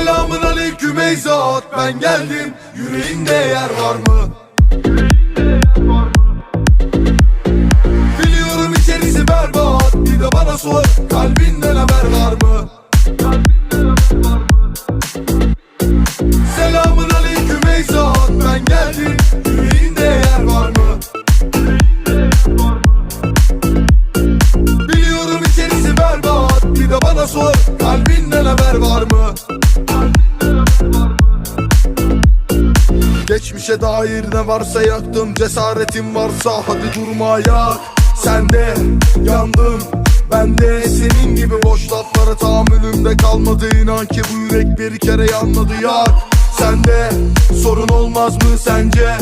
Selamın aleyküm ey zat ben geldim Yüreğinde yer var mı? Biliyorum içerisi berbat Bir de bana sor kalbinden haber var mı? Selamın aleyküm ey zat ben geldim Yüreğinde yer var mı? Biliyorum içerisi berbat Bir de bana sor kalbinden haber var mı? Geçmişe dair ne varsa yaktım Cesaretin varsa hadi durma yak. Sen de yandın ben de senin gibi boş laflara tahammülümde kalmadı. İnan ki bu yürek bir kere yanmadı yak. Sende sorun olmaz mı sence?